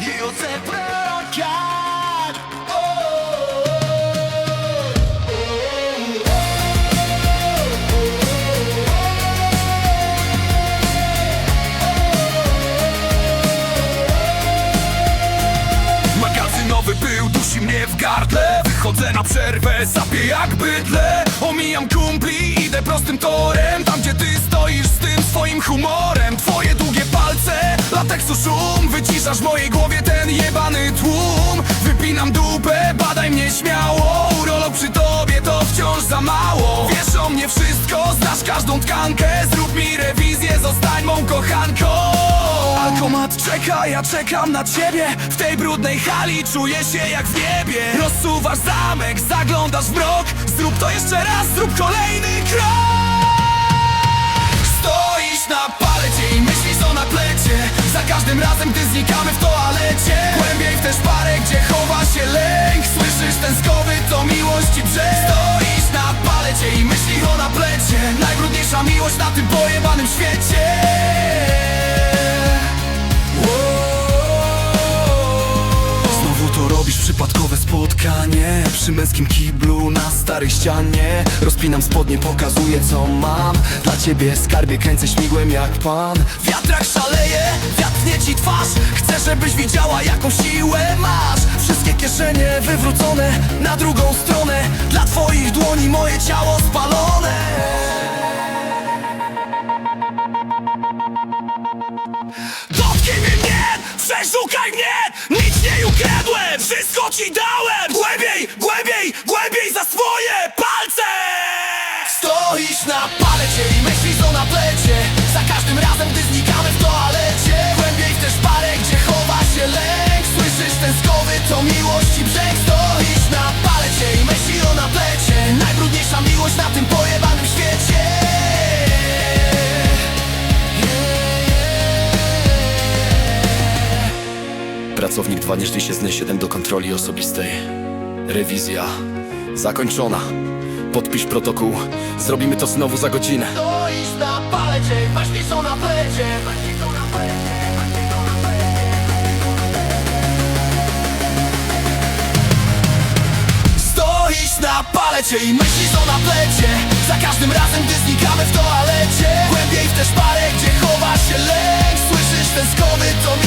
Io Magazynowy był, dusi mnie w gardle. Wychodzę na przerwę, sapie jak bydle. Omijam kumpli, idę prostym torem. Tam gdzie ty stoisz z tym swoim humorem. Twoje długie palce, lateksu szum Wyciszasz w mojej głowie ten jebany tłum. Wypinam dupę, badaj mnie śmiało. Urolog przy tobie to wciąż za mało. Wiesz o mnie wszystko, znasz każdą tkankę. Zrób mi rewizję, zostań mą kochanką. Alkomat czeka, ja czekam na ciebie. W tej brudnej hali czuję się jak w niebie. Rozsuwasz zamek, zaglądasz w mrok. Zrób to jeszcze raz, zrób kolejny krok każdym razem, gdy znikamy w toalecie. Głębiej w tę szparę, gdzie chowa się lęk. Słyszysz ten skowy, to miłości brzeg. Stoisz na palecie i myślisz o naplecie. Najbrudniejsza miłość na tym pojebanym świecie Przy męskim kiblu na starej ścianie. Rozpinam spodnie, pokazuję co mam. Dla ciebie skarbie kręcę śmigłem jak pan. Wiatrak szaleje, wiatr tnie ci twarz. Chcę żebyś widziała jaką siłę masz. Wszystkie kieszenie wywrócone na drugą stronę. Dla twoich dłoni moje ciało spalone. Dotknij mnie, przeszukaj mnie. Nic nie ukradłem, wszystko ci dałem. Głębiej, głębiej, głębiej za swoje palce! Stoisz na palecie i myślisz o naplecie. Za każdym razem, gdy znikamy w toalecie Głębiej w tę szparę, gdzie chowa się lęk. Słyszysz ten skowy, to miłość i brzeg. Stoisz na palecie i myślisz o naplecie. Najbrudniejsza miłość na tym pojebanym świecie. Pracownik 2 nie się z 7 do kontroli osobistej. Rewizja. Zakończona. Podpisz protokół. Zrobimy to znowu za godzinę. Stoisz na palecie, naplecie, myślisz o naplecie Stoisz na palecie i myślisz o naplecie Za każdym razem, gdy znikamy w toalecie. Głębiej w tę szparę, gdzie chowa się lęk. Słyszysz ten skowy, to